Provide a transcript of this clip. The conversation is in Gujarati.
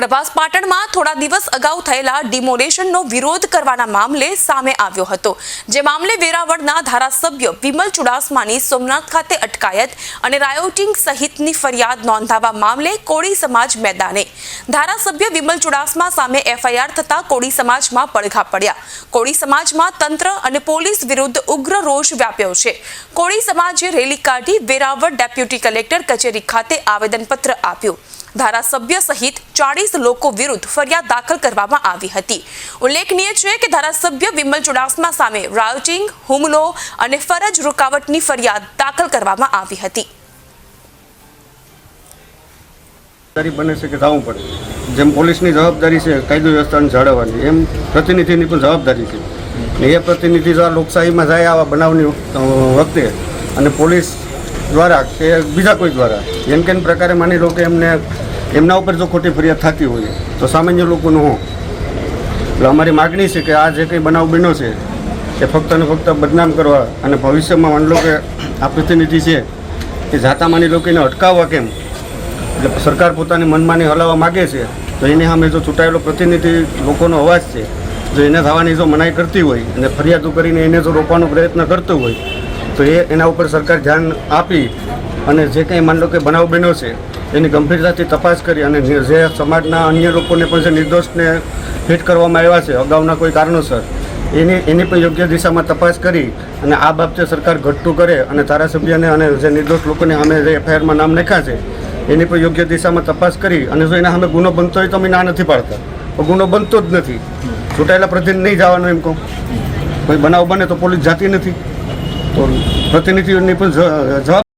પ્રભાસ પાટણમાં થોડા દિવસ અગાઉ થયેલા ડિમોલેશનનો વિરોધ કરવાના મામલે સામે આવ્યો હતો. જે મામલે વેરાવળના ધારાસભ્ય વિમલ ચુડાસમાની સોમનાથ ખાતે અટકાયત અને રાયોટિંગ સહિતની ફરિયાદ નોંધાવવા મામલે કોળી સમાજ મેદાને. ધારાસભ્ય વિમલ ચુડાસમા સામે એફઆઈઆર થતાં કોળી સમાજમાં પડઘા પડ્યા. કોળી સમાજમાં તંત્ર અને પોલીસ વિરુદ્ધ ઉગ્ર રોષ વ્યાપ્યો છે. કોળી સમાજે રેલી કાઢી વેરાવળ ડેપ્યુટી કલેક્ટર કચેરી ખાતે આવેદનપત્ર આપ્યું. ધારાસભ્ય સહિત ચાળીસ લોકો વિરુદ્ધ ફરિયાદ દાખલ કરવામાં આવી હતી. ઉલ્લેખનીય છે કે ધારાસભ્ય વિમલ ચુડાસમા સામે રાયોટિંગ હુમલો અને ફરજ રૂકાવટની ફરિયાદ દાખલ કરવામાં આવી હતી. બને છે કે જવું પડે? જેમ પોલીસની જવાબદારી છે, કાયદો વ્યવસ્થાને જાળવવાની, એમ પ્રતિનિધિની પણ જવાબદારી છે. એ પ્રતિનિધિ લોકશાહીમાં જાય આવા બનાવની વખતે અને પોલીસ દ્વારા કે બીજા કોઈ દ્વારા. એમ કેમ પ્રકારે માની લો કે એમને, એમના ઉપર જો ખોટી ફરિયાદ થતી હોય, તો સામાન્ય લોકોનું હું. એટલે અમારી માગણી છે કે આ જે કંઈ બનાવ બન્યો છે, એ ફક્ત ને ફક્ત બદનામ કરવા અને ભવિષ્યમાં માની લો કે આ પ્રતિનિધિ છે, એ જાતા માની લો કે એને અટકાવવા કેમ? એટલે સરકાર પોતાની મનમાની હલાવવા માગે છે, તો એની સામે જો ચૂંટાયેલો પ્રતિનિધિ લોકોનો અવાજ છે, જો એને થવાની જો મનાઈ કરતી હોય અને ફરિયાદો કરીને એને જો રોકવાનો પ્રયત્ન કરતો હોય તો એ એના ઉપર સરકાર ધ્યાન આપી અને જે કંઈ માની લો કે બનાવ બન્યો છે, એની ગંભીરતાથી તપાસ કરી અને જે સમાજના અન્ય લોકોને પણ જે નિર્દોષને હિટ કરવામાં આવ્યા છે, અગાઉના કોઈ કારણોસર, એની એની પણ યોગ્ય દિશામાં તપાસ કરી અને આ બાબતે સરકાર ઘટતું કરે અને ધારાસભ્યને અને જે નિર્દોષ લોકોને અમે જે એફઆઈઆરમાં નામ લખ્યા છે, એની પણ યોગ્ય દિશામાં તપાસ કરી અને જો એના સામે ગુનો બનતો હોય તો અમે ના નથી પાડતા. ગુનો બનતો જ નથી. ચૂંટાયેલા પ્રતિનિધિ નહીં જવાનું એમ કહું. કોઈ બનાવ બને તો પોલીસ જાતી નથી. પ્રતિનિધિઓની પણ જવાબ